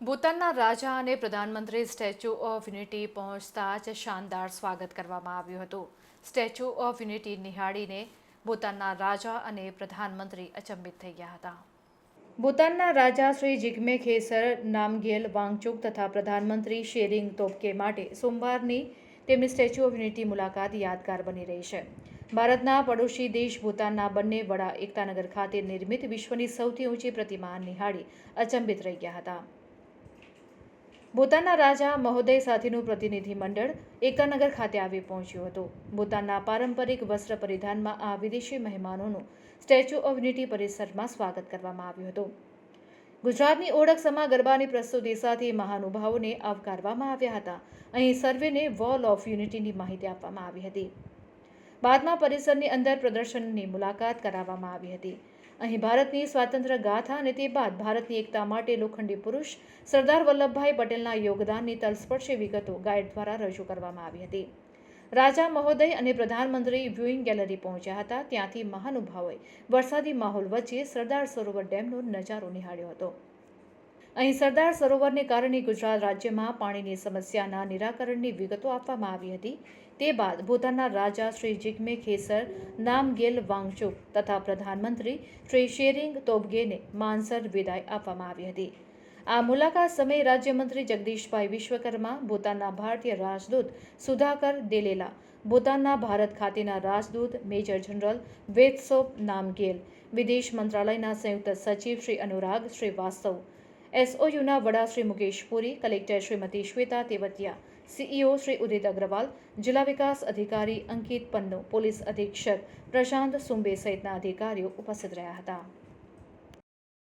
ભૂતાનના રાજા અને પ્રધાનમંત્રી સ્ટેચ્યુ ઓફ યુનિટી પહોંચતા જ શાનદાર સ્વાગત કરવામાં આવ્યું હતું. સ્ટેચ્યુ ઓફ યુનિટી નિહાળીને ભૂતાનના રાજા અને પ્રધાનમંત્રી અચંબિત થઈ ગયા હતા. ભૂતાનના રાજા શ્રી જિગ્મે ખેસર, નામગેલ વાંગચુક તથા પ્રધાનમંત્રી શેરિંગ તોપકે માટે સોમવારની તેમની સ્ટેચ્યુ ઓફ યુનિટી મુલાકાત યાદગાર બની રહી છે. ભારતના પડોશી દેશ ભૂતાનના બંને વડા એકતાનગર ખાતે નિર્મિત વિશ્વની સૌથી ઊંચી પ્રતિમા નિહાળી અચંબિત રહી ગયા હતા. ભૂતાનના રાજા મહોદય સાથેનું પ્રતિનિધિ મંડળ એકતાનગર ખાતે આવી પહોંચ્યું હતું. ભૂતાનના પારંપરિક વસ્ત્ર પરિધાનમાં આ વિદેશી મહેમાનોનું સ્ટેચ્યુ ઓફ યુનિટી પરિસરમાં સ્વાગત કરવામાં આવ્યું હતું. ગુજરાતની ઓળખ સમા ગરબાની પ્રસ્તુતિ સાથે મહાનુભાવોને આવકારવામાં આવ્યા હતા. અહીં સર્વેને વોલ ઓફ યુનિટીની માહિતી આપવામાં આવી હતી. બાદમાં પરિસરની અંદર પ્રદર્શનની મુલાકાત કરાવવામાં આવી હતી. અહીં ભારતની સ્વાતંત્ર્ય ગાથા અને તે બાદ ભારતની એકતા માટે લોખંડી પુરુષ સરદાર વલ્લભભાઈ પટેલના યોગદાનની તલસ્પર્શી વિગતો ગાઈડ દ્વારા રજૂ કરવામાં આવી હતી. રાજા મહોદય અને પ્રધાનમંત્રી વ્યુઇંગ ગેલેરી પહોંચ્યા હતા. ત્યાંથી મહાનુભાવોએ વરસાદી માહોલ વચ્ચે સરદાર સરોવર ડેમનો નજારો નિહાળ્યો હતો. અહીં સરદાર સરોવરને કારણે ગુજરાત રાજ્યમાં પાણીની સમસ્યાના નિરાકરણની વિગતો આપવામાં આવી હતી. તે બાદ ભૂતાનના રાજા શ્રી જિગ્મે ખેસર, નામગેલ વાંગચુક તથા પ્રધાનમંત્રી શ્રી શેરિંગ તોબગેને માનસર વિદાય આપવામાં આવી હતી. આ મુલાકાત સમયે રાજ્યમંત્રી જગદીશભાઈ વિશ્વકર્મા, ભૂતાનના ભારતીય રાજદૂત સુધાકર દેલેલા, ભૂતાનના ભારત ખાતેના રાજદૂત મેજર જનરલ વેદસોપ નામગેલ, વિદેશ મંત્રાલયના સંયુક્ત સચિવ શ્રી અનુરાગ શ્રીવાસ્તવ એસઓયુના વડા શ્રી મુકેશ પુરી, કલેક્ટર શ્રીમતી શ્વેતા તેવતિયા, સીઈઓ શ્રી ઉદિત અગ્રવાલ, જિલ્લા વિકાસ અધિકારી અંકિત પન્નુ, પોલીસ અધિક્ષક પ્રશાંત સુંબે સહિતના અધિકારીઓ ઉપસ્થિત રહ્યા હતા.